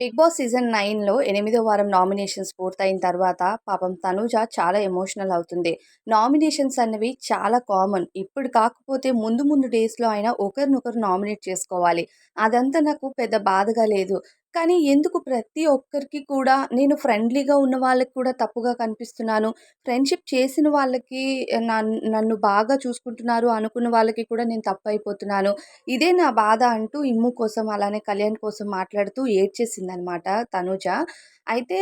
Big boss season నైన్లో ఎనిమిదో వారం నామినేషన్స్ పూర్తయిన తర్వాత పాపం తనూజ చాలా ఎమోషనల్ అవుతుంది. నామినేషన్స్ అనేవి చాలా కామన్. ఇప్పుడు కాకపోతే ముందు ముందు డేస్లో అయినా ఒకరినొకరు నామినేట్ చేసుకోవాలి. అదంతా నాకు పెద్ద బాధగా లేదు. కానీ ఎందుకు ప్రతి ఒక్కరికి కూడా నేను ఫ్రెండ్లీగా ఉన్న వాళ్ళకి కూడా తప్పుగా కనిపిస్తున్నాను. ఫ్రెండ్షిప్ చేసిన వాళ్ళకి నన్ను నన్ను బాగా చూసుకుంటున్నారు అనుకున్న వాళ్ళకి కూడా నేను తప్పు అయిపోతున్నాను ఇదే నా బాధ అంటూ ఇమ్ము కోసం అలానే కళ్యాణ్ కోసం మాట్లాడుతూ ఏడ్చేసిందనమాట తనుజ. అయితే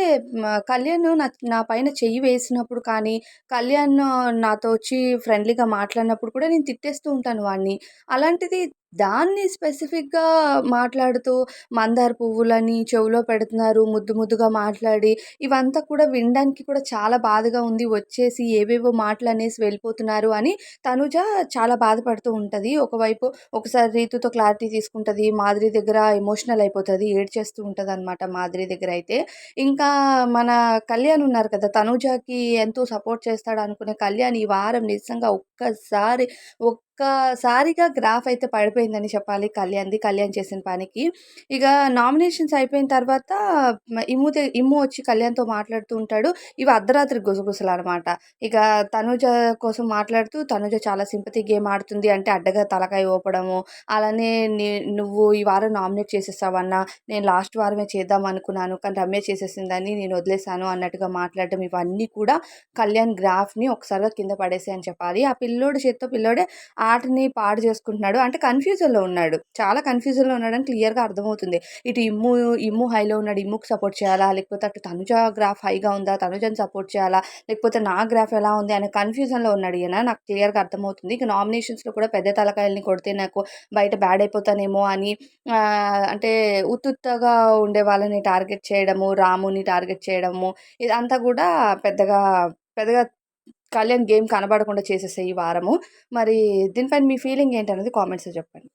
కళ్యాణ్ నా నా పైన చెయ్యి వేసినప్పుడు కానీ కళ్యాణ్ నాతో వచ్చి ఫ్రెండ్లీగా మాట్లాడినప్పుడు కూడా నేను తిట్టేస్తూ ఉంటాను వాడిని అలాంటిది దాన్ని స్పెసిఫిక్‌గా మాట్లాడుతూ మందార పువ్వులని చెవిలో పెడుతున్నారు. ముద్దు ముద్దుగా మాట్లాడి ఇవంతా కూడా వినడానికి కూడా చాలా బాధగా ఉంది. వచ్చేసి ఏవేవో మాటలు అనేసి వెళ్ళిపోతున్నారు అని తనుజ చాలా బాధపడుతూ ఉంటుంది ఒకవైపు ఒకసారి రీతుతో క్లారిటీ తీసుకుంటుంది మాధురి దగ్గర ఎమోషనల్ అయిపోతుంది ఏడ్చేస్తూ ఉంటుంది అనమాట మాదిరి దగ్గర అయితే. ఇంకా మన కళ్యాణ్ ఉన్నారు కదా! తనుజకి ఎంతో సపోర్ట్ చేస్తాడు అనుకునే కళ్యాణ్ ఈ వారం నిజంగా ఒక్కసారి ఒక్ ఒక్కసారిగా గ్రాఫ్ అయితే పడిపోయిందని చెప్పాలి కళ్యాణ్‌ది. కళ్యాణ్ చేసిన పనికి. ఇక నామినేషన్స్ అయిపోయిన తర్వాత ఇమ్ము ఇమ్ము వచ్చి కళ్యాణ్‌తో మాట్లాడుతూ ఉంటాడు. ఇవి అర్ధరాత్రి గుసగుసలు అనమాట ఇక తనుజ కోసం మాట్లాడుతూ తనుజ చాలా సింపతి గేమ్ ఆడుతుంది అంటే అడ్డగా తలకాయ ఓపడము అలానే నువ్వు ఈ వారం నామినేట్ చేసేస్తావన్నా నేను లాస్ట్ వారమే చేద్దాం అనుకున్నాను. కానీ రమ్య చేసేసిందని నేను వదిలేసాను అన్నట్టుగా మాట్లాడడం ఇవన్నీ కూడా కళ్యాణ్ గ్రాఫ్‌ని ఒకసారిగా కింద పడేసాయని అని చెప్పాలి. ఆ పిల్లోడి చేత్తో పిల్లోడే వాటిని పాడు చేసుకుంటున్నాడు. అంటే కన్‌ఫ్యూజన్‌లో ఉన్నాడు. చాలా కన్‌ఫ్యూజన్‌లో ఉన్నాడని క్లియర్‌గా అర్థమవుతుంది. ఇటు ఇమ్ము, ఇమ్ము హైలో ఉన్నాడు. ఇమ్ముకి సపోర్ట్ చేయాలా? లేకపోతే అటు తనుజ గ్రాఫ్ హైగా ఉందా? తనుజని సపోర్ట్ చేయాలా? లేకపోతే నా గ్రాఫ్ ఎలా ఉంది? అనే కన్‌ఫ్యూజన్‌లో ఉన్నాడు ఈయన. నాకు క్లియర్‌గా అర్థమవుతుంది. ఇక నామినేషన్స్‌లో కూడా పెద్ద తలకాయల్ని కొడితే నాకు బయట బ్యాడ్ అయిపోతానేమో అని అంటే ఉత్తుత్తగా ఉండే వాళ్ళని టార్గెట్ చేయడము, రాముని టార్గెట్ చేయడము ఇదంతా కూడా పెద్దగా పెద్దగా కళ్యాణ్ గేమ్ కనబడకుండా చేసేసాయి ఈ వారము. మరి దీనిపైన మీ ఫీలింగ్ ఏంటనేది కామెంట్స్‌లో చెప్పండి.